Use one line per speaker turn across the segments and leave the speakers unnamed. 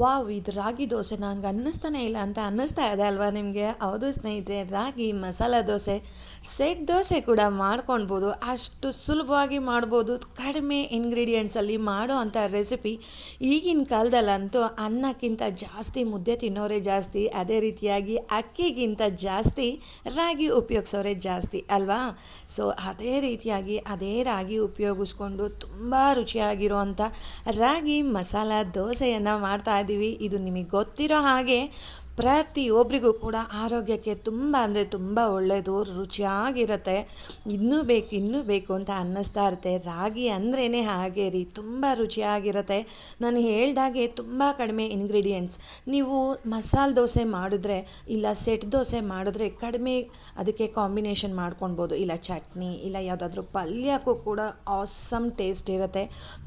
Wow, ಇದು ರಾಗಿ ದೋಸೆ. ನಂಗೆ ಅನ್ನಿಸ್ತಾನೆ ಇಲ್ಲ ಅಂತ ಅನ್ನಿಸ್ತಾ ಇದೆ ಅಲ್ವಾ ನಿಮಗೆ? ಹೌದು ಸ್ನೇಹಿತರೆ, ರಾಗಿ, ಮಸಾಲ ದೋಸೆ, ಸೆಟ್ ದೋಸೆ ಕೂಡ ಮಾಡ್ಕೊಳ್ಬೋದು ಅಷ್ಟು ಸುಲಭವಾಗಿ ಮಾಡ್ಬೋದು. ಕಡಿಮೆ ಇಂಗ್ರೀಡಿಯೆಂಟ್ಸಲ್ಲಿ ಮಾಡೋ ಅಂಥ ರೆಸಿಪಿ ಈಗಿನ ಕಾಲದಲ್ಲಂತೂ ಅನ್ನಕ್ಕಿಂತ ಜಾಸ್ತಿ ಮುದ್ದೆ ತಿನ್ನೋರೇ ಜಾಸ್ತಿ, ಅದೇ ರೀತಿಯಾಗಿ ಅಕ್ಕಿಗಿಂತ ಜಾಸ್ತಿ ರಾಗಿ ಉಪಯೋಗಿಸೋರೇ ಜಾಸ್ತಿ ಅಲ್ವಾ? ಸೊ ಅದೇ ರೀತಿಯಾಗಿ ಅದೇ ರಾಗಿ ಉಪಯೋಗಿಸ್ಕೊಂಡು ತುಂಬ ರುಚಿಯಾಗಿರುವಂಥ ರಾಗಿ ಮಸಾಲ ದೋಸೆಯನ್ನು ಮಾಡ್ತಾ ಇದು ನಿಮಗೆ ಗೊತ್ತಿರೋ ಹಾಗೆ ಪ್ರತಿಯೊಬ್ಬರಿಗೂ ಕೂಡ ಆರೋಗ್ಯಕ್ಕೆ ತುಂಬ ಅಂದರೆ ತುಂಬ ಒಳ್ಳೆಯದು, ರುಚಿಯಾಗಿರುತ್ತೆ. ಇನ್ನೂ ಬೇಕು ಇನ್ನೂ ಬೇಕು ಅಂತ ಅನ್ನಿಸ್ತಾ ಇರುತ್ತೆ. ರಾಗಿ ಅಂದ್ರೇ ಹಾಗೆ ರೀ, ತುಂಬ ರುಚಿಯಾಗಿರುತ್ತೆ. ನಾನು ಹೇಳ್ದಾಗೆ ತುಂಬ ಕಡಿಮೆ ಇಂಗ್ರೀಡಿಯೆಂಟ್ಸ್ ನೀವು ಮಸಾಲೆ ದೋಸೆ ಮಾಡಿದ್ರೆ ಇಲ್ಲ ಸೆಟ್ ದೋಸೆ ಮಾಡಿದ್ರೆ ಕಡಿಮೆ ಅದಕ್ಕೆ ಕಾಂಬಿನೇಷನ್ ಮಾಡ್ಕೊಳ್ಬೋದು. ಇಲ್ಲ ಚಟ್ನಿ, ಇಲ್ಲ ಯಾವುದಾದ್ರೂ ಪಲ್ಯಕ್ಕೂ ಕೂಡ ಆಸಮ್ ಟೇಸ್ಟ್ ಇರುತ್ತೆ.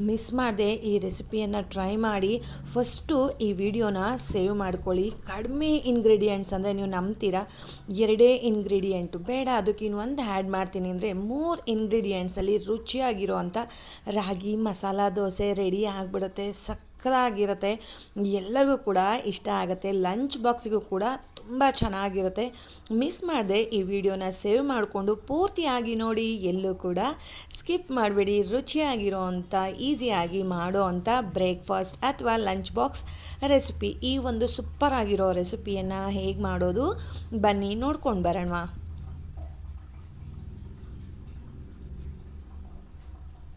ಮಿಸ್ ಮಾಡದೆ ಈ ರೆಸಿಪಿಯನ್ನು ಟ್ರೈ ಮಾಡಿ ಫಸ್ಟು ಈ ವಿಡಿಯೋನ ಸೇವ್ ಮಾಡ್ಕೊಳ್ಳಿ. ಕಡಿಮೆ ಇಂಗ್ರೀಡಿಯೆಂಟ್ಸ್ ಅಂದರೆ ನೀವು ನಂಬ್ತೀರಾ? ಎರಡೇ ಇಂಗ್ರೀಡಿಯೆಂಟು ಬೇಡ, ಅದಕ್ಕೆ ಇನ್ನೊಂದು ಆ್ಯಡ್ ಮಾಡ್ತೀನಿ ಅಂದರೆ ಮೂರು ಇಂಗ್ರೀಡಿಯೆಂಟ್ಸಲ್ಲಿ ರುಚಿಯಾಗಿರೋ ಅಂಥ ರಾಗಿ, ಮಸಾಲ, ದೋಸೆ ರೆಡಿ ಆಗಿಬಿಡುತ್ತೆ. ಸಕ್ಕತ್ತಾಗಿರುತ್ತೆ ಎಲ್ಲರಿಗೂ ಕೂಡ ಇಷ್ಟ ಆಗುತ್ತೆ. ಲಂಚ್ ಬಾಕ್ಸಿಗೂ ಕೂಡ ತುಂಬ ಚೆನ್ನಾಗಿರುತ್ತೆ. ಮಿಸ್ ಮಾಡದೆ ಈ ವಿಡಿಯೋನ ಸೇವ್ ಮಾಡಿಕೊಂಡು ಪೂರ್ತಿಯಾಗಿ ನೋಡಿ. ಎಲ್ಲೂ ಕೂಡ ಸ್ಕಿಪ್ ಮಾಡಬೇಡಿ. ರುಚಿಯಾಗಿರೋ ಅಂಥ ಈಸಿಯಾಗಿ ಮಾಡೋ ಅಂಥ ಬ್ರೇಕ್ಫಾಸ್ಟ್ ಅಥವಾ ಲಂಚ್ ಬಾಕ್ಸ್ ರೆಸಿಪಿ. ಈ ಒಂದು ಸೂಪರ್ ಆಗಿರೋ ರೆಸಿಪಿಯನ್ನು ಹೇಗೆ ಮಾಡೋದು? ಬನ್ನಿ ನೋಡ್ಕೊಂಡು ಬರೋಣವಾ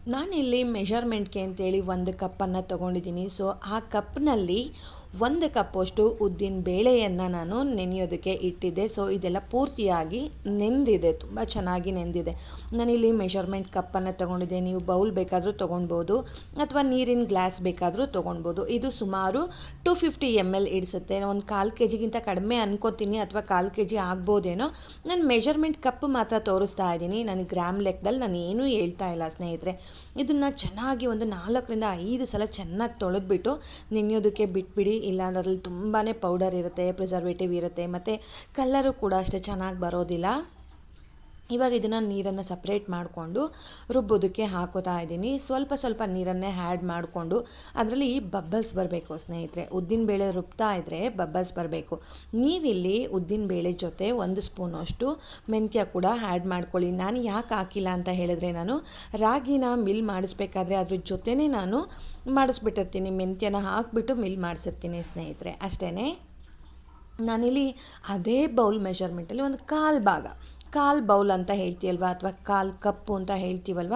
ನಾನಿಲ್ಲಿ ಮೆಷರ್ಮೆಂಟ್ಗೆ ಅಂತೇಳಿ ಒಂದು ಕಪ್ಪನ್ನು ತೊಗೊಂಡಿದ್ದೀನಿ. ಸೊ ಆ ಕಪ್ನಲ್ಲಿ ಒಂದು ಕಪ್ಪಷ್ಟು ಉದ್ದಿನ ಬೇಳೆಯನ್ನು ನಾನು ನೆನೆಯೋದಕ್ಕೆ ಇಟ್ಟಿದ್ದೆ. ಸೊ ಇದೆಲ್ಲ ಪೂರ್ತಿಯಾಗಿ ನೆಂದಿದೆ. ತುಂಬ ಚೆನ್ನಾಗಿ ನೆಂದಿದೆ. ನಾನಿಲ್ಲಿ ಮೆಷರ್ಮೆಂಟ್ ಕಪ್ಪನ್ನು ತೊಗೊಂಡಿದ್ದೆ. ನೀವು ಬೌಲ್ ಬೇಕಾದರೂ ತೊಗೊಳ್ಬೋದು ಅಥವಾ ನೀರಿನ ಗ್ಲಾಸ್ ಬೇಕಾದರೂ ತೊಗೊಳ್ಬೋದು ಇದು ಸುಮಾರು ಟು ಫಿಫ್ಟಿ ಎಂ ಎಲ್ ಇಡಿಸುತ್ತೆ. ಒಂದು ಕಾಲು ಕೆ ಜಿಗಿಂತ ಕಡಿಮೆ ಅನ್ಕೋತೀನಿ, ಅಥವಾ ಕಾಲು ಕೆ ಜಿ ಆಗ್ಬೋದೇನೋ. ನಾನು ಮೆಷರ್ಮೆಂಟ್ ಕಪ್ ಮಾತ್ರ ತೋರಿಸ್ತಾ ಇದ್ದೀನಿ. ನಾನು ಗ್ರಾಮ್ ಲೆಕ್ಕದಲ್ಲಿ ನಾನು ಏನೂ ಹೇಳ್ತಾ ಇಲ್ಲ, ಸ್ನೇಹಿತರೆ. ಇದನ್ನು ಚೆನ್ನಾಗಿ ಒಂದು ನಾಲ್ಕರಿಂದ ಐದು ಸಲ ಚೆನ್ನಾಗಿ ತೊಳೆದ್ಬಿಟ್ಟು ನೆನೆಯೋದಕ್ಕೆ ಬಿಟ್ಬಿಡಿ. ಇಲ್ಲ ಅದರಲ್ಲಿ ತುಂಬಾ ಪೌಡರ್ ಇರುತ್ತೆ ಪ್ರಿಸರ್ವೇಟಿವ್ ಇರುತ್ತೆ, ಮತ್ತು ಕಲ್ಲರು ಕೂಡ ಅಷ್ಟೇ ಚೆನ್ನಾಗಿ ಬರೋದಿಲ್ಲ. ಇವಾಗ ಇದನ್ನು ನೀರನ್ನು ಸಪ್ರೇಟ್ ಮಾಡಿಕೊಂಡು ರುಬ್ಬೋದಕ್ಕೆ ಹಾಕೋತಾ ಇದ್ದೀನಿ. ಸ್ವಲ್ಪ ಸ್ವಲ್ಪ ನೀರನ್ನೇ ಆ್ಯಡ್ ಮಾಡಿಕೊಂಡು ಅದರಲ್ಲಿ ಬಬ್ಬಲ್ಸ್ ಬರಬೇಕು ಸ್ನೇಹಿತರೆ. ಉದ್ದಿನಬೇಳೆ ರುಬ್ತಾ ಇದ್ದರೆ ಬಬ್ಬಲ್ಸ್ ಬರಬೇಕು. ನೀವಿಲ್ಲಿ ಉದ್ದಿನಬೇಳೆ ಜೊತೆ ಒಂದು ಸ್ಪೂನಷ್ಟು ಮೆಂತ್ಯ ಕೂಡ ಆ್ಯಡ್ ಮಾಡ್ಕೊಳ್ಳಿ. ನಾನು ಯಾಕೆ ಹಾಕಿಲ್ಲ ಅಂತ ಹೇಳಿದ್ರೆ ನಾನು ರಾಗಿನ ಮಿಲ್ ಮಾಡಿಸ್ಬೇಕಾದ್ರೆ ಅದ್ರ ಜೊತೆನೇ ನಾನು ಮಾಡಿಸ್ಬಿಟ್ಟಿರ್ತೀನಿ ಮೆಂತ್ಯನ ಹಾಕಿಬಿಟ್ಟು ಮಿಲ್ ಮಾಡಿಸಿರ್ತೀನಿ ಸ್ನೇಹಿತರೆ ಅಷ್ಟೇ ನಾನಿಲ್ಲಿ ಅದೇ ಬೌಲ್ ಮೆಷರ್ಮೆಂಟಲ್ಲಿ ಒಂದು ಕಾಲು ಭಾಗ. ಕಾಲು ಬೌಲ್ ಅಂತ ಹೇಳ್ತೀವಲ್ವ ಅಥವಾ ಕಾಲು ಕಪ್ಪು ಅಂತ ಹೇಳ್ತೀವಲ್ವ,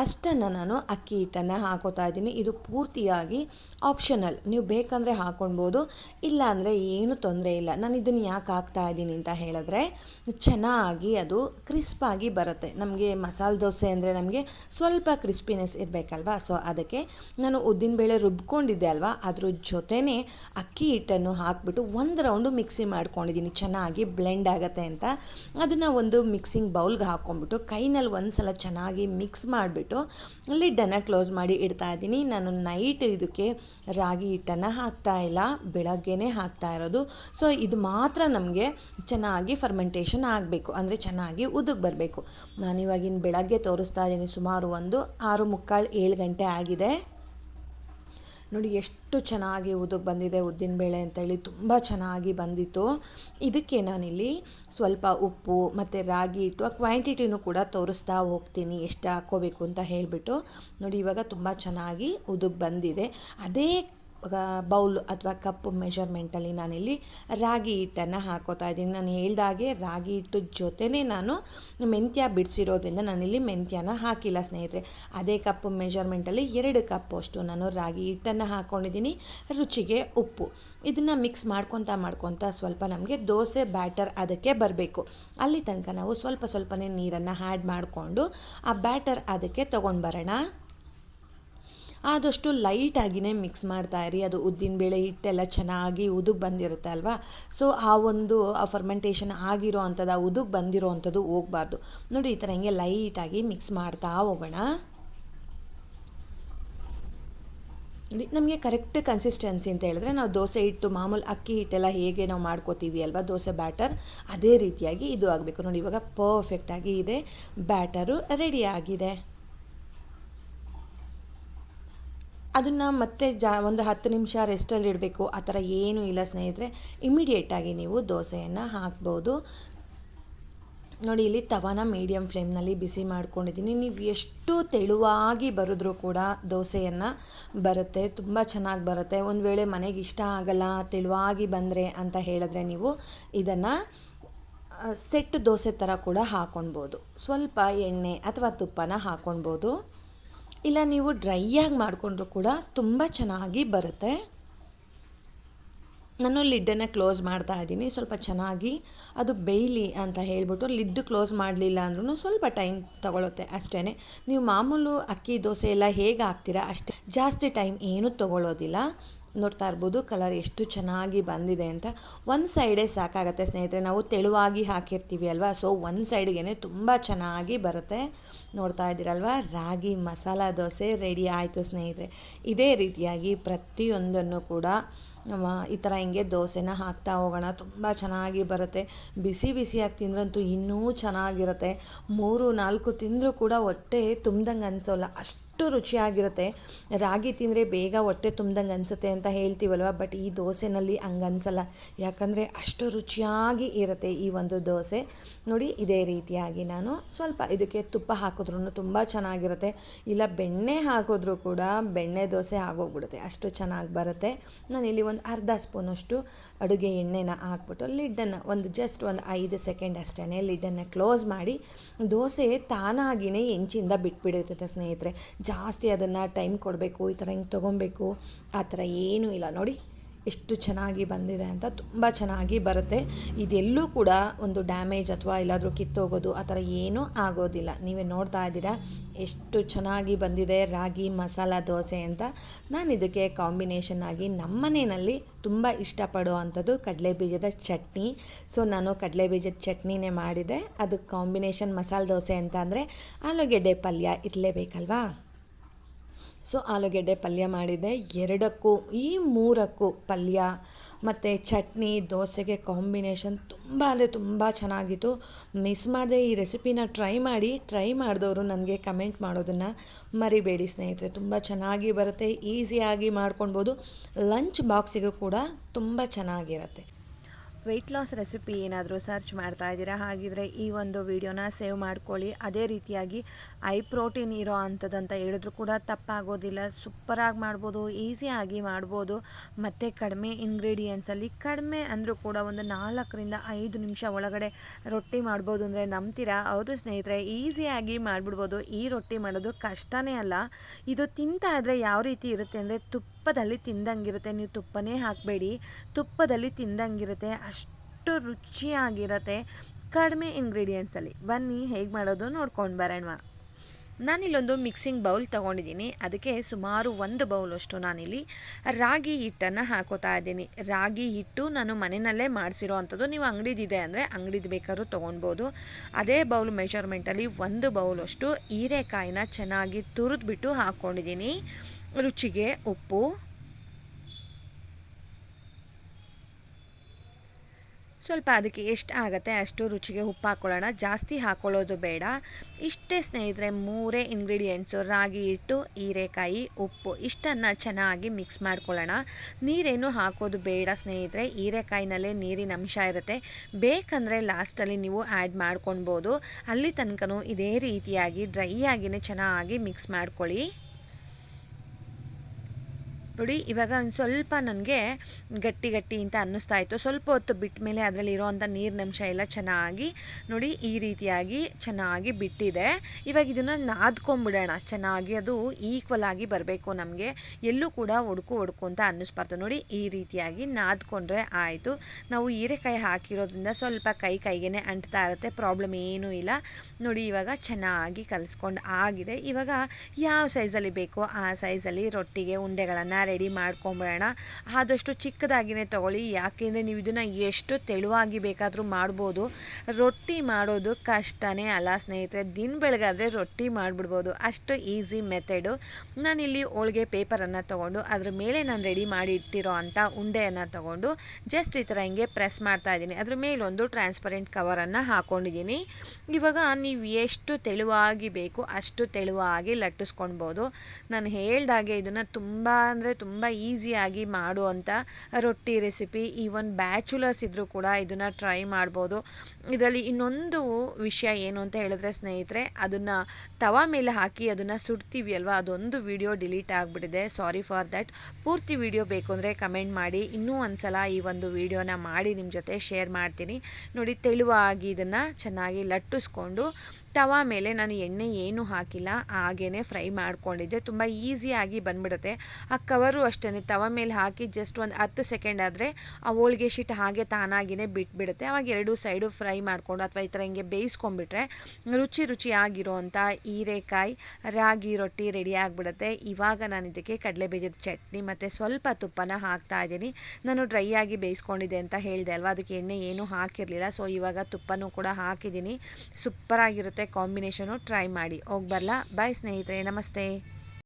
ಅಷ್ಟನ್ನು ನಾನು ಅಕ್ಕಿ ಹಿಟ್ಟನ್ನು ಹಾಕೋತಾ ಇದ್ದೀನಿ. ಇದು ಪೂರ್ತಿಯಾಗಿ ಆಪ್ಷನಲ್ ನೀವು ಬೇಕಂದರೆ ಹಾಕೊಳ್ಬೋದು ಇಲ್ಲ ಅಂದರೆ ಏನೂ ತೊಂದರೆ ಇಲ್ಲ. ನಾನು ಇದನ್ನು ಯಾಕೆ ಹಾಕ್ತಾ ಇದ್ದೀನಿ ಅಂತ ಹೇಳಿದ್ರೆ, ಚೆನ್ನಾಗಿ ಅದು ಕ್ರಿಸ್ಪಾಗಿ ಬರುತ್ತೆ. ನಮಗೆ ಮಸಾಲೆ ದೋಸೆ ಅಂದರೆ ನಮಗೆ ಸ್ವಲ್ಪ ಕ್ರಿಸ್ಪಿನೆಸ್ ಇರಬೇಕಲ್ವಾ? ಸೊ ಅದಕ್ಕೆ ನಾನು ಉದ್ದಿನಬೇಳೆ ರುಬ್ಕೊಂಡಿದ್ದೆ ಅಲ್ವಾ? ಅದ್ರ ಜೊತೆನೇ ಅಕ್ಕಿ ಹಿಟ್ಟನ್ನು ಹಾಕಿಬಿಟ್ಟು ಒಂದು ರೌಂಡು ಮಿಕ್ಸಿ ಮಾಡ್ಕೊಂಡಿದ್ದೀನಿ. ಚೆನ್ನಾಗಿ ಬ್ಲೆಂಡ್ ಆಗುತ್ತೆ ಅಂತ. ಅದನ್ನು ಒಂದು ಮಿಕ್ಸಿಂಗ್ ಬೌಲ್ಗೆ ಹಾಕ್ಕೊಂಡ್ಬಿಟ್ಟು ಕೈನಲ್ಲಿ ಒಂದು ಸಲ ಚೆನ್ನಾಗಿ ಮಿಕ್ಸ್ ಮಾಡಿಬಿಟ್ಟು ಲಿಡ್ಡನ್ನು ಕ್ಲೋಸ್ ಮಾಡಿ ಇಡ್ತಾ ಇದ್ದೀನಿ. ನಾನು ನೈಟ್ ಇದಕ್ಕೆ ರಾಗಿ ಹಿಟ್ಟನ್ನು ಹಾಕ್ತಾ ಇಲ್ಲ, ಬೆಳಗ್ಗೆನೇ ಹಾಕ್ತಾ ಇರೋದು. ಸೊ ಇದು ಮಾತ್ರ ನಮಗೆ ಚೆನ್ನಾಗಿ ಫರ್ಮೆಂಟೇಷನ್ ಆಗಬೇಕು. ಅಂದರೆ ಚೆನ್ನಾಗಿ ಉದುಗ್ ಬರಬೇಕು. ನಾನಿವಾಗಿನ ಬೆಳಗ್ಗೆ ತೋರಿಸ್ತಾ ಇದ್ದೀನಿ ಸುಮಾರು ಒಂದು ಆರು ಮುಕ್ಕಾಲು ಏಳು ಗಂಟೆ ಆಗಿದೆ. ನೋಡಿ, ಎಷ್ಟು ಚೆನ್ನಾಗಿ ಉದುಗ್ ಬಂದಿದೆ ಉದ್ದಿನಬೇಳೆ ಅಂತೇಳಿ ತುಂಬ ಚೆನ್ನಾಗಿ ಬಂದಿತ್ತು. ಇದಕ್ಕೆ ನಾನಿಲ್ಲಿ ಸ್ವಲ್ಪ ಉಪ್ಪು ಮತ್ತು ರಾಗಿ ಇಟ್ಟು ಆ ಕ್ವಾಂಟಿಟಿನೂ ಕೂಡ ತೋರಿಸ್ತಾ ಹೋಗ್ತೀನಿ, ಎಷ್ಟು ಹಾಕ್ಕೋಬೇಕು ಅಂತ ಹೇಳಿಬಿಟ್ಟು. ನೋಡಿ, ಇವಾಗ ತುಂಬ ಚೆನ್ನಾಗಿ ಉದುಗ್ ಬಂದಿದೆ. ಅದೇ ಬೌಲ್ ಅಥವಾ ಕಪ್ ಮೆಷರ್ಮೆಂಟಲ್ಲಿ ನಾನಿಲ್ಲಿ ರಾಗಿ ಹಿಟ್ಟನ್ನು ಹಾಕೋತಾ ಇದ್ದೀನಿ. ನಾನು ಹೇಳ್ದಾಗೆ ರಾಗಿ ಹಿಟ್ಟು ಜೊತೆನೇ ನಾನು ಮೆಂತ್ಯ ಬಿಡಿಸಿರೋದ್ರಿಂದ ನಾನಿಲ್ಲಿ ಮೆಂತ್ಯನ ಹಾಕಿಲ್ಲ ಸ್ನೇಹಿತರೆ. ಅದೇ ಕಪ್ ಮೆಷರ್ಮೆಂಟಲ್ಲಿ ಎರಡು ಕಪ್ ಅಷ್ಟು ನಾನು ರಾಗಿ ಹಿಟ್ಟನ್ನು ಹಾಕ್ಕೊಂಡಿದ್ದೀನಿ ರುಚಿಗೆ ಉಪ್ಪು. ಇದನ್ನು ಮಿಕ್ಸ್ ಮಾಡ್ಕೊತಾ ಮಾಡ್ಕೊತಾ ಸ್ವಲ್ಪ ನಮಗೆ ದೋಸೆ, ಬ್ಯಾಟರ್ ಅದಕ್ಕೆ ಬರಬೇಕು. ಅಲ್ಲಿ ತನಕ ನಾವು ಸ್ವಲ್ಪ ಸ್ವಲ್ಪನೇ ನೀರನ್ನು ಆ್ಯಡ್ ಮಾಡಿಕೊಂಡು ಆ ಬ್ಯಾಟರ್ ಅದಕ್ಕೆ ತೊಗೊಂಡು ಬರೋಣ. ಆದಷ್ಟು ಲೈಟಾಗಿಯೇ ಮಿಕ್ಸ್ ಮಾಡ್ತಾ ಇರಿ. ಅದು ಉದ್ದಿನ ಬೇಳೆ ಹಿಟ್ಟೆಲ್ಲ ಚೆನ್ನಾಗಿ ಉದುಗ್ ಬಂದಿರುತ್ತೆ ಅಲ್ವಾ? ಸೊ ಆ ಒಂದು ಫರ್ಮೆಂಟೇಷನ್ ಆಗಿರೋ ಅಂಥದ್ದು, ಆ ಉದುಗ್ ಬಂದಿರೋ ಅಂಥದ್ದು ಹೋಗಬಾರ್ದು. ನೋಡಿ, ಈ ಥರ ಹಿಂಗೆ ಲೈಟಾಗಿ ಮಿಕ್ಸ್ ಮಾಡ್ತಾ ಹೋಗೋಣ. ನೋಡಿ, ನಮಗೆ ಕರೆಕ್ಟ್ ಕನ್ಸಿಸ್ಟೆನ್ಸಿ ಅಂತ ಹೇಳಿದ್ರೆ, ನಾವು ದೋಸೆ ಹಿಟ್ಟು, ಮಾಮೂಲು ಅಕ್ಕಿ ಹಿಟ್ಟೆಲ್ಲ ಹೇಗೆ ನಾವು ಮಾಡ್ಕೋತೀವಿ ಅಲ್ವಾ? ದೋಸೆ ಬ್ಯಾಟರ್ ಅದೇ ರೀತಿಯಾಗಿ ಇದು ಆಗಬೇಕು. ನೋಡಿ, ಇವಾಗ ಪರ್ಫೆಕ್ಟಾಗಿ ಇದೆ. ಬ್ಯಾಟರು ರೆಡಿ ಆಗಿದೆ. ಅದನ್ನು ಮತ್ತೆ ಜಾ, ಒಂದು ಹತ್ತು ನಿಮಿಷ ರೆಸ್ಟಲ್ಲಿ ಇಡಬೇಕು. ಆ ಥರ ಏನೂ ಇಲ್ಲ ಸ್ನೇಹಿತರೆ. ಇಮಿಡಿಯೇಟಾಗಿ ನೀವು ದೋಸೆಯನ್ನು ಹಾಕ್ಬೋದು. ನೋಡಿ, ಇಲ್ಲಿ ತವಾನ ಮೀಡಿಯಮ್ ಫ್ಲೇಮ್ನಲ್ಲಿ ಬಿಸಿ ಮಾಡ್ಕೊಂಡಿದ್ದೀನಿ. ನೀವು ಎಷ್ಟು ತೆಳುವಾಗಿ ಬರೆದ್ರೂ ಕೂಡ ದೋಸೆಯನ್ನು ಬರುತ್ತೆ. ತುಂಬ ಚೆನ್ನಾಗಿ ಬರುತ್ತೆ. ಒಂದು ವೇಳೆ ಮನೆಗೆ ಇಷ್ಟ ಆಗಲ್ಲ, ತೆಳುವಾಗಿ ಬಂದರೆ ಅಂತ ಹೇಳಿದ್ರೆ ನೀವು ಇದನ್ನು ಸೆಟ್ ದೋಸೆ ಥರ ಕೂಡ ಹಾಕ್ಕೊಳ್ಬೋದು ಸ್ವಲ್ಪ ಎಣ್ಣೆ ಅಥವಾ ತುಪ್ಪನ ಹಾಕೊಳ್ಬೋದು ಇಲ್ಲ, ನೀವು ಡ್ರೈಯಾಗಿ ಮಾಡಿಕೊಂಡ್ರೂ ಕೂಡ ತುಂಬ ಚೆನ್ನಾಗಿ ಬರುತ್ತೆ. ನಾನು ಲಿಡ್ಡನ್ನು ಕ್ಲೋಸ್ ಮಾಡ್ತಾ ಇದ್ದೀನಿ, ಸ್ವಲ್ಪ ಚೆನ್ನಾಗಿ. ಅದು ಬೇಯಲಿ ಅಂತ ಹೇಳ್ಬಿಟ್ಟು ಲಿಡ್ ಕ್ಲೋಸ್ ಮಾಡಲಿಲ್ಲ ಅಂದ್ರೂ ಸ್ವಲ್ಪ ಟೈಮ್ ತೊಗೊಳುತ್ತೆ ಅಷ್ಟೇ ನೀವು ಮಾಮೂಲು ಅಕ್ಕಿ, ದೋಸೆ ಎಲ್ಲ ಹೇಗೆ ಹಾಕ್ತೀರಾ ಅಷ್ಟೇ. ಜಾಸ್ತಿ ಟೈಮ್ ಏನೂ ತೊಗೊಳ್ಳೋದಿಲ್ಲ ನೋಡ್ತಾ ಇರ್ಬೋದು ಕಲರ್ ಎಷ್ಟು ಚೆನ್ನಾಗಿ ಬಂದಿದೆ ಅಂತ. ಒಂದು ಸೈಡೇ ಸಾಕಾಗತ್ತೆ ಸ್ನೇಹಿತರೆ, ನಾವು ತೆಳುವಾಗಿ ಹಾಕಿರ್ತೀವಿ ಅಲ್ವಾ? ಸೊ ಒಂದು ಸೈಡ್ಗೆ ತುಂಬ ಚೆನ್ನಾಗಿ ಬರುತ್ತೆ. ನೋಡ್ತಾ ಇದ್ದೀರಲ್ವ? ರಾಗಿ ಮಸಾಲ ದೋಸೆ ರೆಡಿ ಆಯಿತು ಸ್ನೇಹಿತರೆ. ಇದೇ ರೀತಿಯಾಗಿ ಪ್ರತಿಯೊಂದನ್ನು ಕೂಡ ಈ ಥರ ಹಿಂಗೆ ದೋಸೆನ ಹಾಕ್ತಾ ಹೋಗೋಣ. ತುಂಬ ಚೆನ್ನಾಗಿ ಬರುತ್ತೆ. ಬಿಸಿ ಬಿಸಿಯಾಗಿ ತಿಂದ್ರಂತೂ ಇನ್ನೂ ಚೆನ್ನಾಗಿರುತ್ತೆ. ಮೂರು ನಾಲ್ಕು ತಿಂದರೂ ಕೂಡ ಹೊಟ್ಟೆ ತುಂಬ್ದಂಗೆ ಅನಿಸೋಲ್ಲ. ಅಷ್ಟು ಅಷ್ಟು ರುಚಿಯಾಗಿರುತ್ತೆ. ರಾಗಿ ತಿಂದರೆ ಬೇಗ ಹೊಟ್ಟೆ ತುಂಬ್ದಂಗೆ ಅನಿಸುತ್ತೆ ಅಂತ ಹೇಳ್ತೀವಲ್ವ? ಬಟ್ ಈ ದೋಸೆನಲ್ಲಿ ಹಂಗನ್ಸಲ್ಲ ಯಾಕಂದರೆ ಅಷ್ಟು ರುಚಿಯಾಗಿ ಇರುತ್ತೆ ಈ ಒಂದು ದೋಸೆ. ನೋಡಿ, ಇದೇ ರೀತಿಯಾಗಿ ನಾನು ಸ್ವಲ್ಪ ಇದಕ್ಕೆ ತುಪ್ಪ ಹಾಕಿದ್ರೂ ತುಂಬ ಚೆನ್ನಾಗಿರುತ್ತೆ. ಇಲ್ಲ, ಬೆಣ್ಣೆ ಹಾಕಿದ್ರೂ ಕೂಡ ಬೆಣ್ಣೆ ದೋಸೆ ಆಗೋಗ್ಬಿಡುತ್ತೆ. ಅಷ್ಟು ಚೆನ್ನಾಗಿ ಬರುತ್ತೆ. ನಾನು ಇಲ್ಲಿ ಒಂದು ಅರ್ಧ ಸ್ಪೂನಷ್ಟು ಅಡುಗೆ ಎಣ್ಣೆನ ಹಾಕ್ಬಿಟ್ಟು ಲಿಡ್ಡನ್ನು ಒಂದು ಜಸ್ಟ್ ಒಂದು ಐದು ಸೆಕೆಂಡ್ ಅಷ್ಟೇ ಲಿಡ್ಡನ್ನು ಕ್ಲೋಸ್ ಮಾಡಿ ದೋಸೆ ತಾನಾಗಿಯೇ ಹೆಂಚಿಂದ ಬಿಟ್ಬಿಡುತ್ತೆ ಸ್ನೇಹಿತರೆ. ಜಾಸ್ತಿ ಅದನ್ನು ಟೈಮ್ ಕೊಡಬೇಕು, ಈ ಥರ ಹಿಂಗೆ ತೊಗೊಬೇಕು, ಆ ಥರ ಏನೂ ಇಲ್ಲ. ನೋಡಿ, ಎಷ್ಟು ಚೆನ್ನಾಗಿ ಬಂದಿದೆ ಅಂತ ತುಂಬ ಚೆನ್ನಾಗಿ ಬರುತ್ತೆ. ಇದೆಲ್ಲೂ ಕೂಡ ಒಂದು ಡ್ಯಾಮೇಜ್ ಅಥವಾ ಎಲ್ಲಾದರೂ ಕಿತ್ತೋಗೋದು, ಆ ಥರ ಏನೂ ಆಗೋದಿಲ್ಲ. ನೀವೇ ನೋಡ್ತಾ ಇದ್ದೀರಾ, ಎಷ್ಟು ಚೆನ್ನಾಗಿ ಬಂದಿದೆ ರಾಗಿ ಮಸಾಲ ದೋಸೆ ಅಂತ. ನಾನು ಇದಕ್ಕೆ ಕಾಂಬಿನೇಷನ್ ಆಗಿ ನಮ್ಮನೆಯಲ್ಲಿ ತುಂಬ ಇಷ್ಟಪಡೋ ಅಂಥದ್ದು ಕಡಲೆ ಬೀಜದ ಚಟ್ನಿ. ಸೊ ನಾನು ಕಡಲೆ ಬೀಜದ ಚಟ್ನಿನೇ ಮಾಡಿದೆ. ಅದು ಕಾಂಬಿನೇಷನ್ ಮಸಾಲೆ ದೋಸೆ ಅಂತ ಅಂದರೆ ಆಲೂಗೆಡ್ಡೆ ಪಲ್ಯ ಇರಲೇಬೇಕಲ್ವಾ? ಸೊ ಆಲೂಗೆಡ್ಡೆ ಪಲ್ಯ ಮಾಡಿದೆ ಎರಡಕ್ಕೂ, ಈ ಮೂರಕ್ಕೂ ಪಲ್ಯ ಮತ್ತು ಚಟ್ನಿ, ದೋಸೆಗೆ ಕಾಂಬಿನೇಷನ್ ತುಂಬ ಅಂದರೆ ತುಂಬ ಚೆನ್ನಾಗಿತ್ತು. ಮಿಸ್ ಮಾಡದೆ ಈ ರೆಸಿಪಿನ ಟ್ರೈ ಮಾಡಿ. ಟ್ರೈ ಮಾಡಿದವರು ನನಗೆ ಕಮೆಂಟ್ ಮಾಡೋದನ್ನು ಮರಿಬೇಡಿ ಸ್ನೇಹಿತರೆ. ತುಂಬ ಚೆನ್ನಾಗಿ ಬರುತ್ತೆ. ಈಸಿಯಾಗಿ ಮಾಡ್ಕೊಳ್ಬೋದು. ಲಂಚ್ ಬಾಕ್ಸಿಗೂ ಕೂಡ ತುಂಬ ಚೆನ್ನಾಗಿರುತ್ತೆ. ವೆಯ್ಟ್ ಲಾಸ್ ರೆಸಿಪಿ ಏನಾದರೂ ಸರ್ಚ್ ಮಾಡ್ತಾ ಇದ್ದೀರಾ? ಹಾಗಿದ್ರೆ ಈ ಒಂದು ವಿಡಿಯೋನ ಸೇವ್ ಮಾಡ್ಕೊಳ್ಳಿ. ಅದೇ ರೀತಿಯಾಗಿ ಐ ಪ್ರೋಟೀನ್ ಇರೋ ಅಂಥದ್ದಂತ ಹೇಳಿದ್ರು ಕೂಡ ತಪ್ಪಾಗೋದಿಲ್ಲ. ಸೂಪರಾಗಿ ಮಾಡ್ಬೋದು ಈಸಿಯಾಗಿ ಮಾಡ್ಬೋದು. ಮತ್ತು ಕಡಿಮೆ ಇಂಗ್ರೀಡಿಯೆಂಟ್ಸಲ್ಲಿ ಕಡಿಮೆ ಅಂದರೂ ಕೂಡ ಒಂದು ನಾಲ್ಕರಿಂದ ಐದು ನಿಮಿಷ ಒಳಗಡೆ ರೊಟ್ಟಿ ಮಾಡ್ಬೋದು ಅಂದರೆ ನಂಬ್ತೀರಾ? ಹೌದು ಸ್ನೇಹಿತರೆ ಈಸಿಯಾಗಿ ಮಾಡಿಬಿಡ್ಬೋದು. ಈ ರೊಟ್ಟಿ ಮಾಡೋದು ಕಷ್ಟನೇ ಅಲ್ಲ. ಇದು ತಿಂತಾ ಇದ್ದರೆ ಯಾವ ರೀತಿ ಇರುತ್ತೆ ಅಂದರೆ ತುಪ್ಪ ತುಪ್ಪದಲ್ಲಿ ತಿಂದಂಗಿರುತ್ತೆ. ನೀವು ತುಪ್ಪನೇ ಹಾಕಬೇಡಿ. ತುಪ್ಪದಲ್ಲಿ ತಿಂದಂಗಿರುತ್ತೆ. ಅಷ್ಟು ರುಚಿಯಾಗಿರುತ್ತೆ. ಕಡಿಮೆ ಇಂಗ್ರೀಡಿಯೆಂಟ್ಸಲ್ಲಿ ಬನ್ನಿ, ಹೇಗೆ ಮಾಡೋದು ನೋಡ್ಕೊಂಡು ಬರೋಣ. ನಾನಿಲ್ಲೊಂದು ಮಿಕ್ಸಿಂಗ್ ಬೌಲ್ ತೊಗೊಂಡಿದ್ದೀನಿ. ಅದಕ್ಕೆ ಸುಮಾರು ಒಂದು ಬೌಲಷ್ಟು ನಾನಿಲ್ಲಿ ರಾಗಿ ಹಿಟ್ಟನ್ನು ಹಾಕೋತಾ ಇದ್ದೀನಿ. ರಾಗಿ ಹಿಟ್ಟು ನಾನು ಮನೆಯಲ್ಲೇ ಮಾಡಿಸಿರೋ ಅಂಥದ್ದು. ನೀವು ಅಂಗಡಿದಿದೆ ಅಂದರೆ ಅಂಗಡಿದು ಬೇಕಾದ್ರೂ ತೊಗೊಳ್ಬೋದು. ಅದೇ ಬೌಲ್ ಮೆಷರ್ಮೆಂಟಲ್ಲಿ ಒಂದು ಬೌಲಷ್ಟು ಹೀರೆಕಾಯಿನ ಚೆನ್ನಾಗಿ ತುರಿದ್ಬಿಟ್ಟು ಹಾಕ್ಕೊಂಡಿದ್ದೀನಿ. ರುಚಿಗೆ ಉಪ್ಪು. ಸ್ವಲ್ಪ ಅದಕ್ಕೆ ಎಷ್ಟು ಆಗುತ್ತೆ ಅಷ್ಟು ರುಚಿಗೆ ಉಪ್ಪು ಹಾಕ್ಕೊಳ್ಳೋಣ ಜಾಸ್ತಿ ಹಾಕ್ಕೊಳ್ಳೋದು ಬೇಡ. ಇಷ್ಟೇ ಸ್ನೇಹಿತರೆ, ಮೂರೇ ಇಂಗ್ರೀಡಿಯೆಂಟ್ಸು ರಾಗಿ ಹಿಟ್ಟು, ಹೀರೆಕಾಯಿ, ಉಪ್ಪು ಇಷ್ಟನ್ನು ಚೆನ್ನಾಗಿ ಮಿಕ್ಸ್ ಮಾಡ್ಕೊಳ್ಳೋಣ. ನೀರೇನು ಹಾಕೋದು ಬೇಡ ಸ್ನೇಹಿತರೆ. ಹೀರೆಕಾಯಿನಲ್ಲೇ ನೀರಿನ ಅಂಶ ಇರುತ್ತೆ. ಬೇಕಂದರೆ ಲಾಸ್ಟಲ್ಲಿ ನೀವು ಆ್ಯಡ್ ಮಾಡ್ಕೊಳ್ಬೋದು. ಅಲ್ಲಿ ತನಕನೂ ಇದೇ ರೀತಿಯಾಗಿ ಡ್ರೈ ಆಗಿನೇ ಚೆನ್ನಾಗಿ ಮಿಕ್ಸ್ ಮಾಡ್ಕೊಳ್ಳಿ. ನೋಡಿ, ಇವಾಗ ಒಂದು ಸ್ವಲ್ಪ ನನಗೆ ಗಟ್ಟಿ ಗಟ್ಟಿ ಅಂತ ಅನ್ನಿಸ್ತಾ ಇತ್ತು. ಸ್ವಲ್ಪ ಹೊತ್ತು ಬಿಟ್ಟ ಮೇಲೆ ಅದರಲ್ಲಿ ಇರೋವಂಥ ನೀರಿನಂಶ ಎಲ್ಲ ಚೆನ್ನಾಗಿ ನೋಡಿ, ಈ ರೀತಿಯಾಗಿ ಚೆನ್ನಾಗಿ ಬಿಟ್ಟಿದೆ. ಇವಾಗ ಇದನ್ನು ನಾದ್ಕೊಂಬಿಡೋಣ. ಚೆನ್ನಾಗಿ ಅದು ಈಕ್ವಲ್ ಆಗಿ ಬರಬೇಕು ನಮಗೆ. ಎಲ್ಲೂ ಕೂಡ ಒಡ್ಕು ಒಡ್ಕು ಅಂತ ಅನ್ನಿಸ್ಬಾರ್ದು. ನೋಡಿ, ಈ ರೀತಿಯಾಗಿ ನಾದ್ಕೊಂಡ್ರೆ ಆಯಿತು. ನಾವು ಹೀರೆಕಾಯಿ ಹಾಕಿರೋದ್ರಿಂದ ಸ್ವಲ್ಪ ಕೈ ಕೈಗೆ ಅಂಟ್ತಾ ಇರುತ್ತೆ. ಪ್ರಾಬ್ಲಮ್ ಏನೂ ಇಲ್ಲ. ನೋಡಿ, ಇವಾಗ ಚೆನ್ನಾಗಿ ಕಲಿಸ್ಕೊಂಡು ಆಗಿದೆ. ಇವಾಗ ಯಾವ ಸೈಜಲ್ಲಿ ಬೇಕೋ ಆ ಸೈಜಲ್ಲಿ ರೊಟ್ಟಿಗೆ, ಉಂಡೆಗಳನ್ನು ರೆಡಿ ಮಾಡ್ಕೊಂಬಿಡೋಣ. ಆದಷ್ಟು ಚಿಕ್ಕದಾಗಿನೇ ತೊಗೊಳ್ಳಿ. ಯಾಕೆಂದರೆ ನೀವು ಇದನ್ನು ಎಷ್ಟು ತೆಳುವಾಗಿ ಬೇಕಾದರೂ ಮಾಡ್ಬೋದು. ರೊಟ್ಟಿ ಮಾಡೋದು ಕಷ್ಟನೇ ಅಲ್ಲ ಸ್ನೇಹಿತರೆ. ದಿನ ಬೆಳಗಾದರೆ ರೊಟ್ಟಿ ಮಾಡಿಬಿಡ್ಬೋದು. ಅಷ್ಟು ಈಸಿ ಮೆಥಡು. ನಾನಿಲ್ಲಿ ಹೋಳಿಗೆ ಪೇಪರನ್ನು ತೊಗೊಂಡು, ಅದ್ರ ಮೇಲೆ ನಾನು ರೆಡಿ ಮಾಡಿ ಇಟ್ಟಿರೋ ಅಂಥ ಉಂಡೆಯನ್ನು ತೊಗೊಂಡು, ಜಸ್ಟ್ ಈ ಥರ ಹಿಂಗೆ ಪ್ರೆಸ್ ಮಾಡ್ತಾ ಇದ್ದೀನಿ. ಅದ್ರ ಮೇಲೊಂದು ಟ್ರಾನ್ಸ್ಪರೆಂಟ್ ಕವರನ್ನು ಹಾಕ್ಕೊಂಡಿದ್ದೀನಿ ಇವಾಗ ನೀವು ಎಷ್ಟು ತೆಳುವಾಗಿ ಬೇಕು ಅಷ್ಟು ತೆಳುವಾಗಿ ಲಟ್ಟಿಸ್ಕೊಳ್ಬೋದು. ನಾನು ಹೇಳ್ದಾಗೆ ಇದನ್ನು ತುಂಬ ಅಂದರೆ ತುಂಬ ಈಸಿಯಾಗಿ ಮಾಡುವಂಥ ರೊಟ್ಟಿ ರೆಸಿಪಿ ಈವನ್ ಬ್ಯಾಚುಲರ್ಸ್ ಇದ್ದರೂ ಕೂಡ ಇದನ್ನು ಟ್ರೈ ಮಾಡ್ಬೋದು. ಇದರಲ್ಲಿ ಇನ್ನೊಂದು ವಿಷಯ ಏನು ಅಂತ ಹೇಳಿದ್ರೆ ಸ್ನೇಹಿತರೆ, ಅದನ್ನು ತವ ಮೇಲೆ ಹಾಕಿ ಅದನ್ನು ಸುಡ್ತೀವಿ ಅಲ್ವಾ? ಅದೊಂದು ವಿಡಿಯೋ ಡಿಲೀಟ್ ಆಗಿಬಿಟ್ಟಿದೆ. ಸಾರಿ ಫಾರ್ ದ್ಯಾಟ್ ಪೂರ್ತಿ ವಿಡಿಯೋ ಬೇಕು ಅಂದರೆ ಕಮೆಂಟ್ ಮಾಡಿ. ಇನ್ನೂ ಒಂದು ಸಲ ಈ ಒಂದು ವಿಡಿಯೋನ ಮಾಡಿ ನಿಮ್ಮ ಜೊತೆ ಶೇರ್ ಮಾಡ್ತೀನಿ. ನೋಡಿ, ತೆಳುವಾಗಿ ಇದನ್ನು ಚೆನ್ನಾಗಿ ಲಟ್ಟಿಸ್ಕೊಂಡು ತವಾ ಮೇಲೆ ನಾನು ಎಣ್ಣೆ ಏನೂ ಹಾಕಿಲ್ಲ ಹಾಗೇ ಫ್ರೈ ಮಾಡ್ಕೊಂಡಿದ್ದೆ. ತುಂಬ ಈಸಿಯಾಗಿ ಬಂದ್ಬಿಡುತ್ತೆ. ಆ ಕವರು ಅಷ್ಟೇ ತವ ಮೇಲೆ ಹಾಕಿ ಜಸ್ಟ್ ಒಂದು ಹತ್ತು ಸೆಕೆಂಡ್ ಆದರೆ ಆ ಹೋಳಿಗೆ ಶೀಟ್ ಹಾಗೆ ತಾನಾಗಿಯೇ ಬಿಟ್ಬಿಡುತ್ತೆ. ಅವಾಗ ಎರಡು ಸೈಡು ಫ್ರೈ ಮಾಡಿಕೊಂಡು ಅಥವಾ ಈ ಥರ ಹಿಂಗೆ ಬೇಯಿಸ್ಕೊಂಡ್ಬಿಟ್ರೆ ರುಚಿ ರುಚಿಯಾಗಿರೋವಂಥ ಹೀರೆಕಾಯಿ, ರಾಗಿ ರೊಟ್ಟಿ ರೆಡಿ ಆಗಿಬಿಡುತ್ತೆ. ಇವಾಗ ನಾನು ಇದಕ್ಕೆ ಕಡಲೆಬೀಜದ ಚಟ್ನಿ ಮತ್ತು ಸ್ವಲ್ಪ ತುಪ್ಪನ ಹಾಕ್ತಾ ಇದ್ದೀನಿ. ನಾನು ಡ್ರೈ ಆಗಿ ಬೇಯಿಸ್ಕೊಂಡಿದ್ದೆ ಅಂತ ಹೇಳಿದೆ ಅಲ್ವಾ? ಅದಕ್ಕೆ ಎಣ್ಣೆ ಏನೂ ಹಾಕಿರಲಿಲ್ಲ. ಸೊ ಇವಾಗ ತುಪ್ಪನೂ ಕೂಡ ಹಾಕಿದ್ದೀನಿ. ಸೂಪರಾಗಿರುತ್ತೆ. ಕಾಂಬಿನೇಷನು ಟ್ರೈ ಮಾಡಿ. ಹೋಗಿ ಬರಲಾ. ಬಾಯ್ ಸ್ನೇಹಿತರೆ. ನಮಸ್ತೆ.